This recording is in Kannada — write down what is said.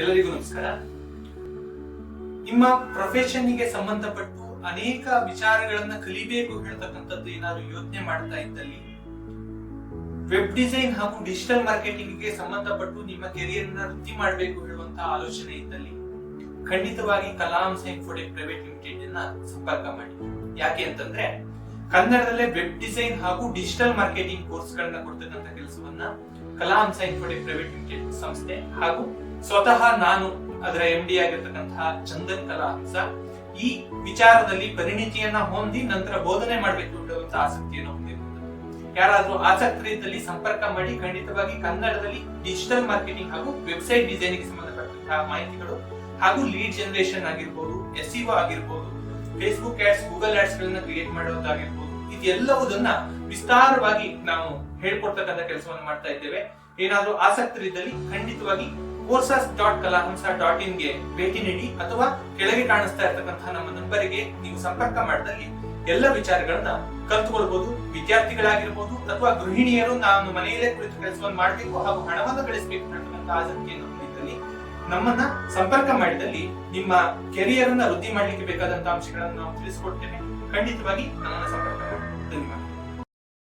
ಎಲ್ಲರಿಗೂ ನಮಸ್ಕಾರ. ನಿಮ್ಮ ಪ್ರೊಫೆಷನ್ಗೆ ಸಂಬಂಧಪಟ್ಟು ಅನೇಕ ವಿಚಾರಗಳನ್ನ ಕಲಿಬೇಕು ಹೇಳ್ತಕ್ಕಂಥದ್ದು ಏನಾದ್ರು ಯೋಚನೆ ಮಾಡ್ತಾ ಇದ್ದಲ್ಲಿ ವೆಬ್ ಡಿಸೈನ್ ಹಾಗೂ ಡಿಜಿಟಲ್ ಮಾರ್ಕೆಟಿಂಗ್ಗೆ ಸಂಬಂಧಪಟ್ಟು ನಿಮ್ಮ ಕೆರಿಯರ್ನ ವೃತ್ತಿ ಮಾಡಬೇಕು ಹೇಳುವಂತಹ ಆಲೋಚನೆ ಇದ್ದಲ್ಲಿ ಖಂಡಿತವಾಗಿ ಕಲಾಂ ಸೈನ್ಫೋಡೆ ಪ್ರೈವೇಟ್ ಲಿಮಿಟೆಡ್ ಅನ್ನ ಸಂಪರ್ಕ ಮಾಡಿ. ಯಾಕೆ ಅಂತಂದ್ರೆ, ಕನ್ನಡದಲ್ಲೇ ವೆಬ್ ಡಿಸೈನ್ ಹಾಗೂ ಡಿಜಿಟಲ್ ಮಾರ್ಕೆಟಿಂಗ್ ಕೋರ್ಸ್ ಗಳನ್ನ ಕೊಡ್ತಕ್ಕಂಥ ಕೆಲಸವನ್ನ ಕಲಾಂ ಸೈನ್ಫೋಡೆ ಪ್ರೈವೇಟ್ ಲಿಮಿಟೆಡ್ ಸಂಸ್ಥೆ ಹಾಗೂ ಸ್ವತಃ ನಾನು ಅದರ ಎಂ ಡಿ ಆಗಿರ್ತಕ್ಕಂತಹ ಚಂದನ್ ಕಲಾಹಂಸ ಈ ವಿಚಾರದಲ್ಲಿ ಪರಿಣಿತಿಯನ್ನ ಹೊಂದಿ ನಂತರ ಬೋಧನೆ ಮಾಡಬೇಕು ಅಂತ ಆಸಕ್ತಿಯನ್ನು ಯಾರಾದರೂ ಯಾರಾದ್ರೂ ಆಸಕ್ತರಿದ್ದಲ್ಲಿ ಸಂಪರ್ಕ ಮಾಡಿ ಖಂಡಿತವಾಗಿ ಕನ್ನಡದಲ್ಲಿ ಡಿಜಿಟಲ್ ಮಾರ್ಕೆಟಿಂಗ್ ಹಾಗೂ ವೆಬ್ಸೈಟ್ ಡಿಸೈನಿಂಗ್ ಸಂಬಂಧಪಟ್ಟಂತಹ ಮಾಹಿತಿಗಳು ಹಾಗೂ ಲೀಡ್ ಜನರೇಷನ್ ಆಗಿರ್ಬೋದು ಎಸ್ ಆಗಿರ್ಬೋದು ಫೇಸ್ಬುಕ್ ಆಡ್ಸ್ ಗೂಗಲ್ ಆಡ್ಸ್ ಗಳನ್ನ ಕ್ರಿಯೇಟ್ ಮಾಡೋದಾಗಿರ್ಬೋದು ಇದೆಲ್ಲವುದನ್ನ ವಿಸ್ತಾರವಾಗಿ ನಾವು ಹೇಳ್ಕೊಡ್ತಕ್ಕಂಥ ಕೆಲಸವನ್ನು ಮಾಡ್ತಾ ಇದ್ದೇವೆ. ಏನಾದ್ರೂ ಆಸಕ್ತರಿದ್ದಲ್ಲಿ ಖಂಡಿತವಾಗಿ ಕೋರ್ಸಸ್ ಡಾಟ್ ಕಲಾಹಂಸ ಡಾಟ್ ಇನ್ಗೆ ಭೇಟಿ ನೀಡಿ ಅಥವಾ ಕೆಳಗೆ ಕಾಣಿಸ್ತಾ ಇರತಕ್ಕಂತಹ ನಮ್ಮ ನಂಬರಿಗೆ ನೀವು ಸಂಪರ್ಕ ಮಾಡಿದಲ್ಲಿ ಎಲ್ಲ ವಿಚಾರಗಳನ್ನ ಕಲ್ತುಕೊಳ್ಬಹುದು ವಿದ್ಯಾರ್ಥಿಗಳಾಗಿರ್ಬೋದು ಅಥವಾ ಗೃಹಿಣಿಯರು ನಾನು ಮನೆಯಲ್ಲೇ ಕುಳಿತು ಕೆಲಸವನ್ನು ಮಾಡಬೇಕು ಹಾಗೂ ಹಣವನ್ನು ಗಳಿಸಬೇಕು ಅನ್ನತಕ್ಕಂಥ ಆಸಕ್ತಿಯನ್ನು ಹೊಂದಿದ್ದಲ್ಲಿ ನಮ್ಮನ್ನ ಸಂಪರ್ಕ ಮಾಡಿದಲ್ಲಿ ನಿಮ್ಮ ಕೆರಿಯರ್ ಅನ್ನ ವೃದ್ಧಿ ಮಾಡಲಿಕ್ಕೆ ಬೇಕಾದಂತಹ ಅಂಶಗಳನ್ನು ನಾವು ತಿಳಿಸಿಕೊಡ್ತೇವೆ. ಖಂಡಿತವಾಗಿ ನಮ್ಮನ್ನ ಸಂಪರ್ಕ